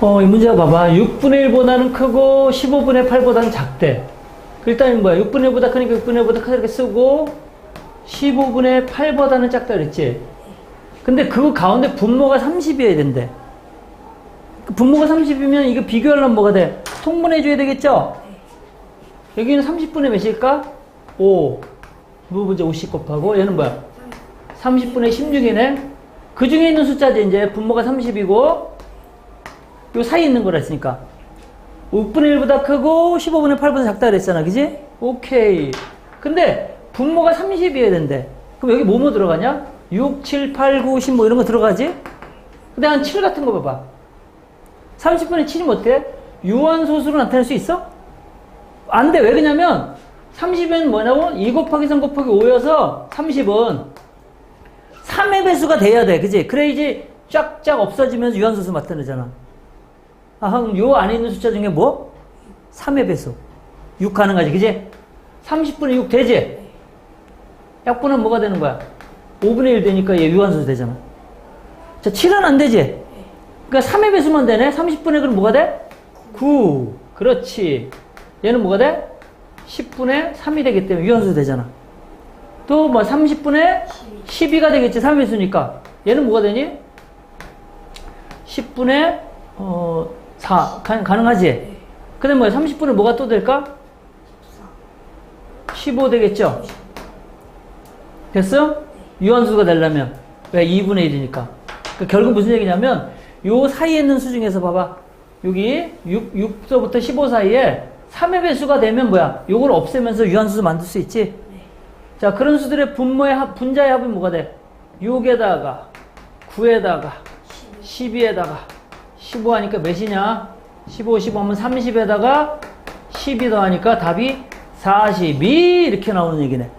어, 이 문제 봐봐. 6분의 1보다는 크고 15분의 8보다는 작대. 일단 뭐야? 6분의 1보다 크니까 6분의 1보다 크다 이렇게 쓰고 15분의 8보다는 작다 그랬지? 근데 그 가운데 분모가 30이어야 된대. 그 분모가 30이면 이거 비교하려면 뭐가 돼? 통분해줘야 되겠죠? 여기는 30분의 몇일까? 5. 뭐 문제 50 곱하고 얘는 뭐야? 30분의 16이네? 그 중에 있는 숫자지 이제 분모가 30이고 요 사이에 있는 거라 했으니까 6분의 1보다 크고 15분의 8보다 작다 그랬잖아 그지? 오케이 근데 분모가 30이어야 된대 그럼 여기 뭐뭐 들어가냐? 6, 7, 8, 9, 10 뭐 이런 거 들어가지? 근데 한 7 같은 거 봐봐 30분의 7이면 어때? 유한소수로 나타낼 수 있어? 안 돼. 왜 그러냐면 30은 뭐냐고? 2 곱하기 3 곱하기 5여서 30은 3의 배수가 돼야 돼. 그지? 그래야지 쫙쫙 없어지면서 유한소수 나타내잖아. 아, 그럼 요 안에 있는 숫자 중에 뭐? 3의 배수. 6 가능하지. 그지? 30분의 6 되지? 약분은 뭐가 되는 거야? 5분의 1 되니까 얘 유한소수 되잖아. 자, 7은 안 되지? 그러니까 3의 배수만 되네? 30분의 그럼 뭐가 돼? 9. 그렇지. 얘는 뭐가 돼? 10분의 3이 되기 때문에 유한수 되잖아. 또 뭐 30분의 12가 되겠지. 3의 배수니까. 얘는 뭐가 되니? 10분의 어, 4. 가, 가능하지? 그 다음에 뭐야? 30분의 뭐가 또 될까? 15 되겠죠? 됐어? 유한수가 되려면. 왜? 2분의 1이니까. 그러니까 결국 무슨 얘기냐면, 요 사이에 있는 수 중에서 봐봐. 여기 6, 6서부터 15 사이에 3의 배수가 되면 뭐야? 요걸 없애면서 유한수 만들 수 있지? 자, 그런 수들의 분모의 합, 분자의 합이 뭐가 돼? 6에다가 9에다가 12에다가 15 하니까 몇이냐? 15, 15 하면 30에다가 12 더하니까 답이 42 이렇게 나오는 얘기네.